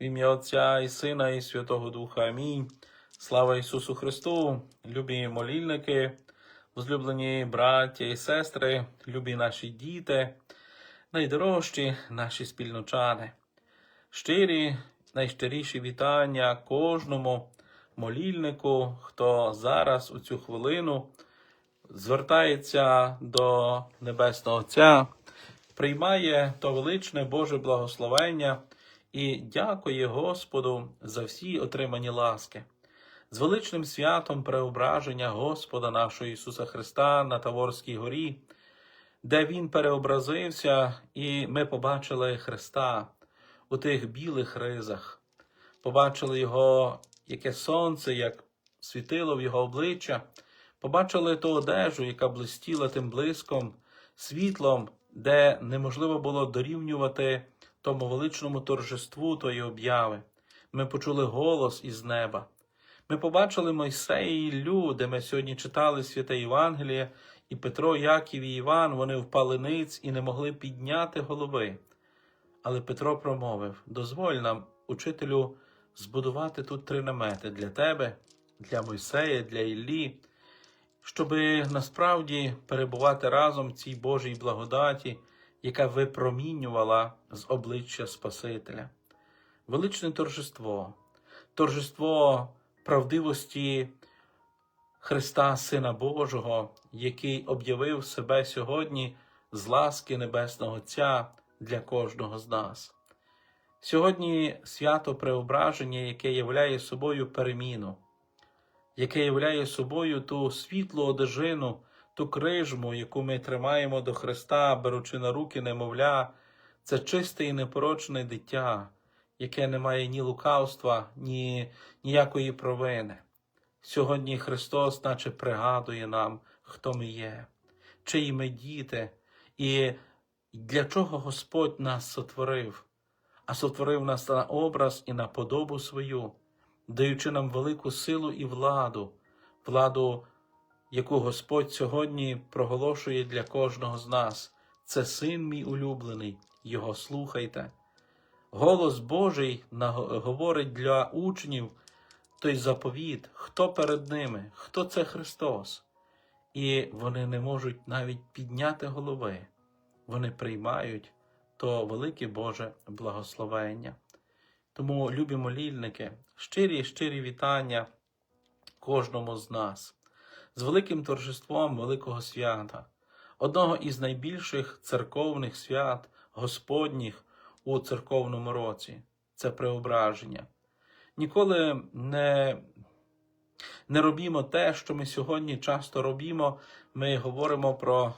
В ім'я Отця і Сина, і Святого Духа. Амінь. Слава Ісусу Христу, любі молільники, возлюблені браття і сестри, любі наші діти, найдорожчі наші спільночани. Щирі, найщиріші вітання кожному молільнику, хто зараз у цю хвилину звертається до Небесного Отця, приймає то величне Боже благословення і дякує Господу за всі отримані ласки. З величним святом преображення Господа нашого Ісуса Христа на Таворській горі, де Він переобразився, і ми побачили Христа у тих білих ризах, побачили Його, яке сонце, як світило в Його обличчя, побачили ту одежу, яка блистіла тим блиском, світлом, де неможливо було дорівнювати тому величному торжеству тої обяви. Ми почули голос із неба. Ми побачили Мойсея і Іллю, де ми сьогодні читали святе Євангеліє, і Петро, Яків і Іван, вони впали ниць і не могли підняти голови. Але Петро промовив: дозволь нам, учителю, збудувати тут три намети для тебе, для Мойсея, для Іллі, щоби насправді перебувати разом в цій Божій благодаті, яка випромінювала з обличчя Спасителя. Величне торжество, торжество правдивості Христа, Сина Божого, який об'явив себе сьогодні з ласки Небесного Отця для кожного з нас. Сьогодні свято преображення, яке являє собою переміну, яке являє собою ту світлу одежину, ту крижму, яку ми тримаємо до Христа, беручи на руки немовля, це чисте і непорочне дитя, яке не має ні лукавства, ні ніякої провини. Сьогодні Христос, наче пригадує нам, хто ми є, чиї ми діти, і для чого Господь нас сотворив, а сотворив нас на образ і на подобу свою, даючи нам велику силу і владу, владу, яку Господь сьогодні проголошує для кожного з нас. Це син мій улюблений, його слухайте. Голос Божий говорить для учнів той заповіт, хто перед ними, хто це Христос. І вони не можуть навіть підняти голови. Вони приймають то велике Боже благословення. Тому, любі молільники, щирі щирі вітання кожному з нас з великим торжеством Великого свята, одного із найбільших церковних свят Господніх у церковному році це преображення. Ніколи не, не робімо те, що ми сьогодні часто робімо. Ми говоримо про,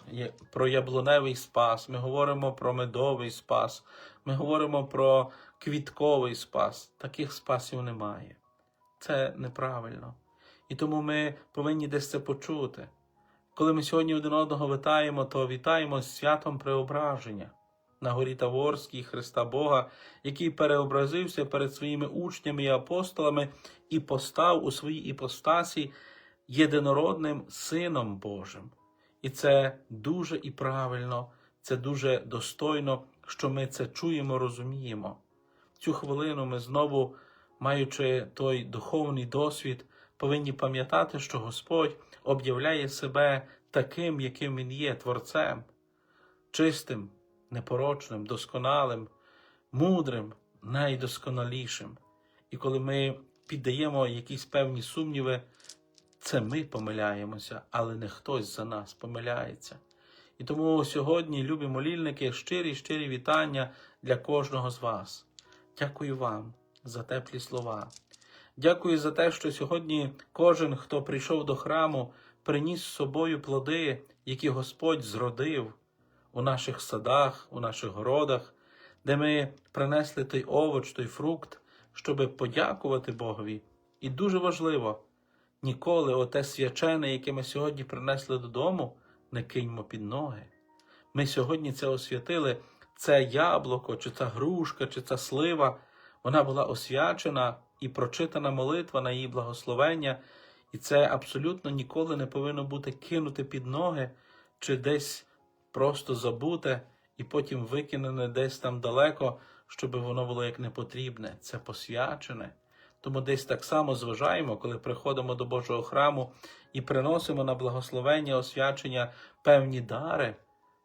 про яблуневий спас, ми говоримо про медовий спас, ми говоримо про квітковий спас. Таких спасів немає. Це неправильно. І тому ми повинні десь це почути. Коли ми сьогодні один одного вітаємо, то вітаємо з святом преображення на горі Таворській Христа Бога, який переобразився перед своїми учнями і апостолами і постав у своїй іпостасі єдинородним Сином Божим. І це дуже і правильно, це дуже достойно, що ми це чуємо, розуміємо. Цю хвилину ми знову, маючи той духовний досвід, повинні пам'ятати, що Господь об'являє себе таким, яким Він є, Творцем, чистим, непорочним, досконалим, мудрим, найдосконалішим. І коли ми піддаємо якісь певні сумніви, це ми помиляємося, але не хтось за нас помиляється. І тому сьогодні, любі молільники, щирі, щирі вітання для кожного з вас. Дякую вам за теплі слова. Дякую за те, що сьогодні кожен, хто прийшов до храму, приніс з собою плоди, які Господь зродив у наших садах, у наших городах, де ми принесли той овоч, той фрукт, щоб подякувати Богові. І дуже важливо, ніколи оте свячене, яке ми сьогодні принесли додому, не киньмо під ноги. Ми сьогодні це освятили. Це яблуко, чи ця грушка, чи ця слива, вона була освячена і прочитана молитва на її благословення, і це абсолютно ніколи не повинно бути кинуте під ноги, чи десь просто забуте і потім викинене десь там далеко, щоб воно було як непотрібне, це посвячене. Тому десь так само зважаємо, коли приходимо до Божого храму і приносимо на благословення, освячення певні дари,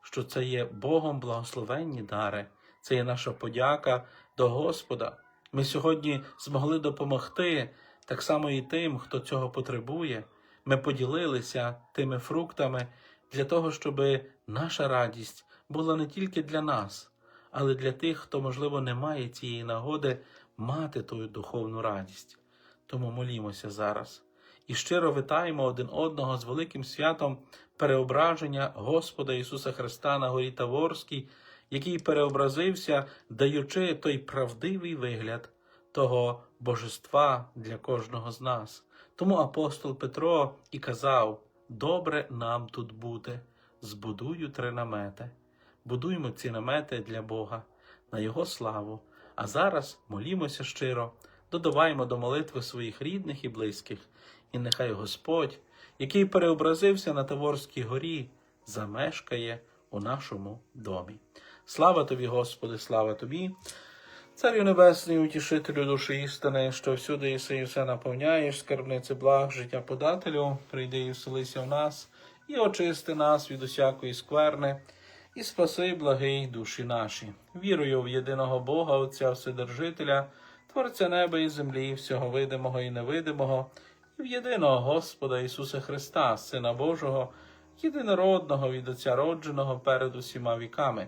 що це є Богом благословенні дари, це є наша подяка до Господа. Ми сьогодні змогли допомогти так само і тим, хто цього потребує. Ми поділилися тими фруктами для того, щоб наша радість була не тільки для нас, але для тих, хто, можливо, не має цієї нагоди мати ту духовну радість. Тому молімося зараз і щиро вітаємо один одного з великим святом переображення Господа Ісуса Христа на горі Таворській, який переобразився, даючи той правдивий вигляд того божества для кожного з нас. Тому апостол Петро і казав: добре нам тут бути, збудую три намети. Будуємо ці намети для Бога на Його славу. А зараз молімося щиро, додаваємо до молитви своїх рідних і близьких, і нехай Господь, який переобразився на Таворській горі, замешкає у нашому домі. Слава тобі, Господи, слава тобі, Царю Небесний, утішителю душі істини, що всюди іси і все наповняєш, скарбниці благ, життя подателю, прийди і вселися в нас, і очисти нас від усякої скверни, і спаси, благий душі наші. Вірую в єдиного Бога, Отця Вседержителя, Творця неба і землі, всього видимого і невидимого, і в єдиного Господа Ісуса Христа, Сина Божого, єдинородного від Отця родженого перед усіма віками,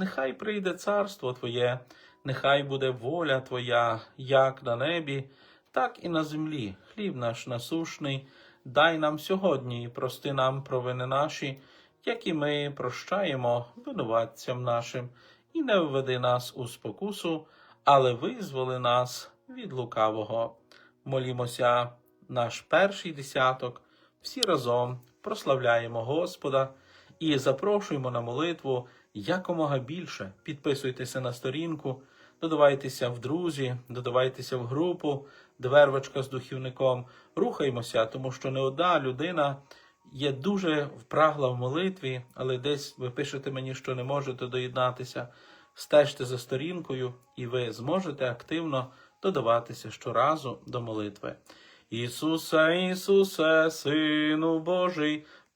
нехай прийде царство Твоє, нехай буде воля Твоя, як на небі, так і на землі. Хліб наш насушний, дай нам сьогодні і прости нам провини наші, як і ми прощаємо винуватцям нашим, і не введи нас у спокусу, але визволи нас від лукавого. Молімося наш перший десяток, всі разом прославляємо Господа і запрошуємо на молитву якомога більше. Підписуйтеся на сторінку, додавайтеся в друзі, додавайтеся в групу, де вервочка з духівником. Рухаймося, тому що не одна людина є дуже впрагла в молитві, але десь ви пишете мені, що не можете доєднатися. Стежте за сторінкою, і ви зможете активно додаватися щоразу до молитви. Ісусе, Ісусе, Сину Божий,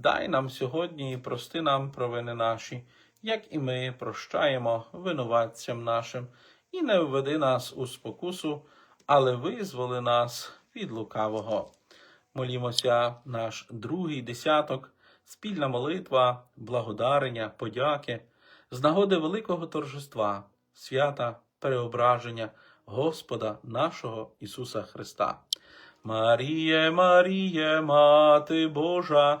дай нам сьогодні і прости нам провини наші, як і ми прощаємо винуватцям нашим, і не введи нас у спокусу, але визволи нас від лукавого. Молімося наш другий десяток, спільна молитва, благодарення, подяки, з нагоди великого торжества, свята переображення Господа нашого Ісуса Христа. Маріє, Маріє, Мати Божа,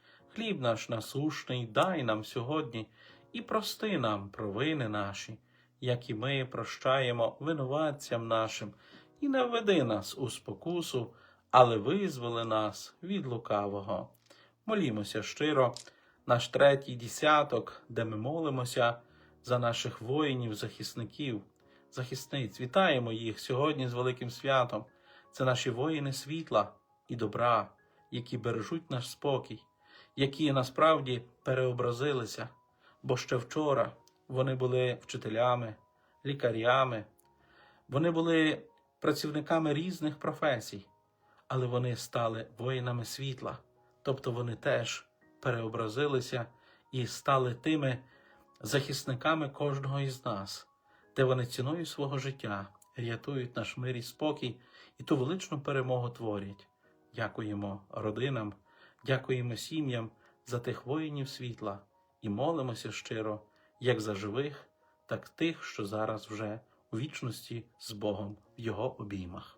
Хліб наш насушний дай нам сьогодні і прости нам провини наші, як і ми прощаємо винуватцям нашим, і не введи нас у спокусу, але визволи нас від лукавого. Молімося щиро, наш третій десяток, де ми молимося за наших воїнів, захисників, захисниць. Вітаємо їх сьогодні з великим святом. Це наші воїни світла і добра, які бережуть наш спокій, які насправді переобразилися, бо ще вчора вони були вчителями, лікарями, Вони були працівниками різних професій, але вони стали воїнами світла, тобто вони теж переобразилися і стали тими захисниками кожного із нас, де вони ціною свого життя рятують наш мир і спокій і ту величну перемогу творять. Дякуємо родинам, дякуємо сім'ям за тих воїнів світла і молимося щиро, як за живих, так тих, що зараз вже у вічності з Богом в Його обіймах.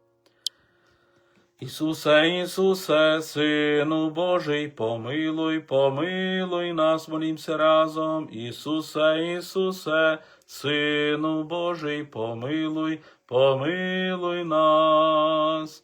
Ісусе, Ісусе, Сину Божий, помилуй, помилуй нас, молімся разом. Ісусе, Ісусе, Сину Божий, помилуй, помилуй нас.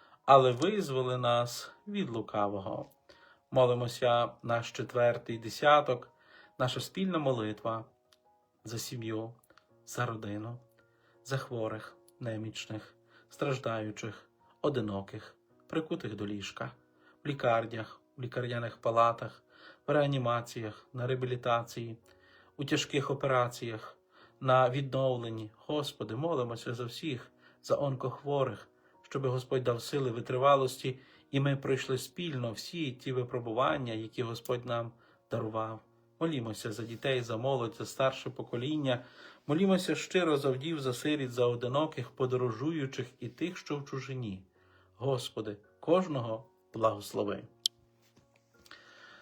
але визволи нас від лукавого. Молимося наш четвертий десяток, наша спільна молитва за сім'ю, за родину, за хворих, немічних, страждаючих, одиноких, прикутих до ліжка, в лікарнях, в лікарняних палатах, в реанімаціях, на реабілітації, у тяжких операціях, на відновленні. Господи, молимося за всіх, за онкохворих, щоби Господь дав сили витривалості, і ми пройшли спільно всі ті випробування, які Господь нам дарував. Молімося за дітей, за молодь, за старше покоління. Молімося щиро за вдів, за сиріт, за одиноких, подорожуючих і тих, що в чужині. Господи, кожного благослови.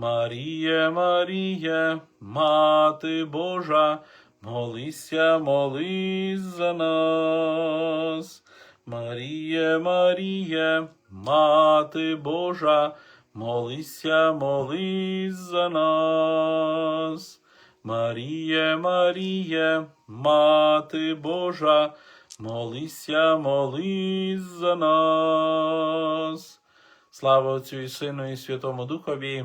Маріє, Маріє, Мати Божа, молися, молись за нас. Маріє, Маріє, Мати Божа, молися, молись за нас. Маріє, Маріє, Мати Божа, молися, молись за нас. Слава Отцю і Сину, і Святому Духові,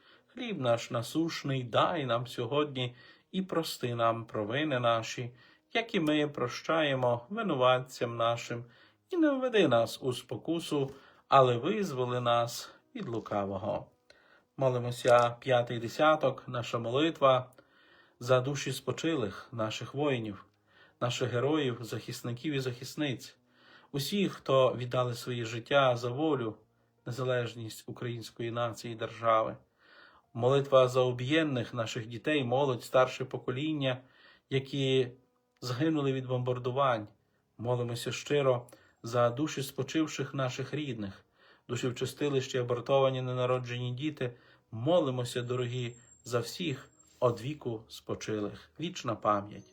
Хліб наш насушний дай нам сьогодні і прости нам провини наші, як і ми прощаємо винуватцям нашим, і не введи нас у спокусу, але визволи нас від лукавого. Молимося п'ятий десяток, наша молитва за душі спочилих наших воїнів, наших героїв, захисників і захисниць, усіх, хто віддали своє життя за волю, незалежність української нації і держави. Молитва за об'єднаних наших дітей, молодь, старше покоління, які згинули від бомбардувань. Молимося щиро за душі спочивших наших рідних, душі в чистилищі, абортовані ненароджені діти. Молимося, дорогі, за всіх од віку спочилих. Вічна пам'ять.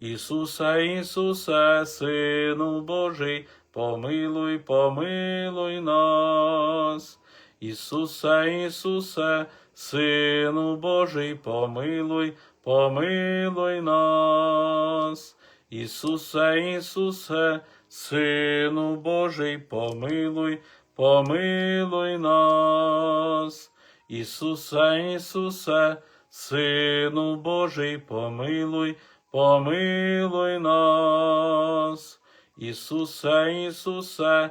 Ісусе, Ісусе, Сину Божий, помилуй, помилуй нас. Ісусе, Ісусе, Сину Божий, помилуй, помилуй нас. Ісусе, Ісусе, Сину Божий, помилуй, помилуй нас. Ісусе, Ісусе, Сину Божий, помилуй, помилуй нас. Ісусе, Ісусе,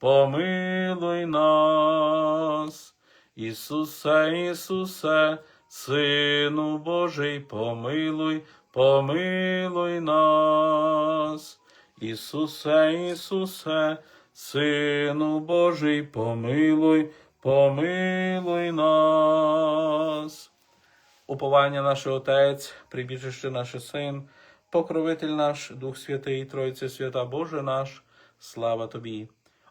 помилуй нас. Ісусе, Ісусе, Сину Божий, помилуй, помилуй нас. Ісусе, Ісусе, Сину Божий, помилуй, помилуй нас. Уповання наш Отець, прибіжище наш Син, покровитель наш, Дух Святий, Тройця Свята Боже наш, слава Тобі.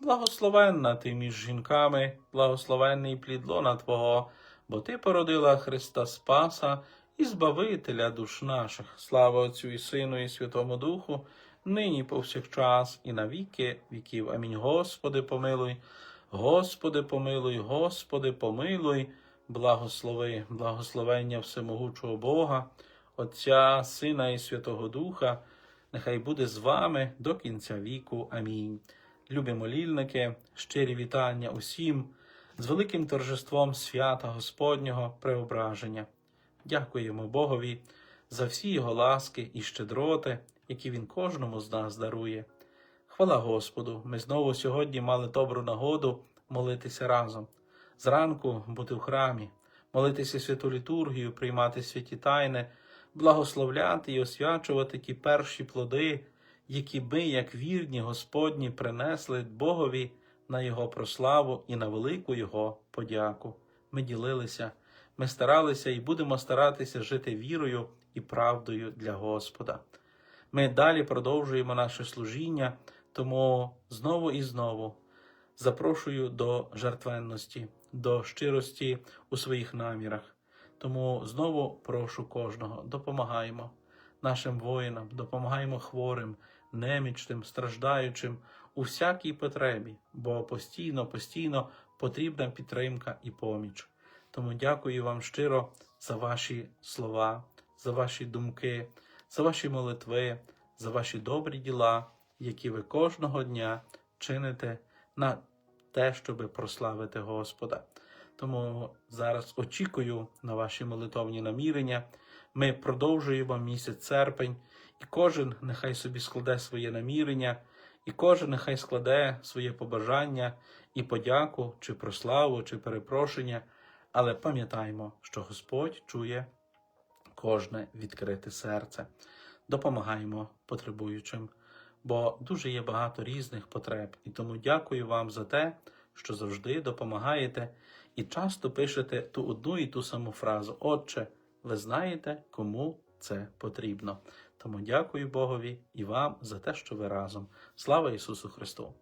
благословенна ти між жінками, благословенний плід лона Твого, бо Ти породила Христа Спаса і Збавителя душ наших. Слава Отцю і Сину, і Святому Духу, нині повсякчас і на віки віків. Амінь. Господи, помилуй, Господи, помилуй, Господи, помилуй, благослови, благословення всемогучого Бога, Отця, Сина і Святого Духа, нехай буде з вами до кінця віку. Амінь. Любі молільники, щирі вітання усім з великим торжеством свята Господнього преображення. Дякуємо Богові за всі його ласки і щедроти, які він кожному з нас дарує. Хвала Господу! Ми знову сьогодні мали добру нагоду молитися разом. Зранку бути в храмі, молитися святу літургію, приймати святі тайни, благословляти і освячувати ті перші плоди, які ми, як вірні Господні, принесли Богові на Його прославу і на велику Його подяку. Ми ділилися, ми старалися і будемо старатися жити вірою і правдою для Господа. Ми далі продовжуємо наше служіння, тому знову і знову запрошую до жертвенності, до щирості у своїх намірах. Тому знову прошу кожного, допомагаємо нашим воїнам, допомагаємо хворим, немічним, страждаючим у всякій потребі, бо постійно, постійно потрібна підтримка і поміч. Тому дякую вам щиро за ваші слова, за ваші думки, за ваші молитви, за ваші добрі діла, які ви кожного дня чините на те, щоб прославити Господа. Тому зараз очікую на ваші молитовні намірення. Ми продовжуємо місяць серпень, і кожен нехай собі складе своє намірення, і кожен нехай складе своє побажання і подяку, чи прославу, чи перепрошення. Але пам'ятаймо, що Господь чує кожне відкрите серце. Допомагаємо потребуючим, бо дуже є багато різних потреб. І тому дякую вам за те, що завжди допомагаєте і часто пишете ту одну і ту саму фразу. Отче, ви знаєте, кому це потрібно. Тому дякую Богові і вам за те, що ви разом. Слава Ісусу Христу!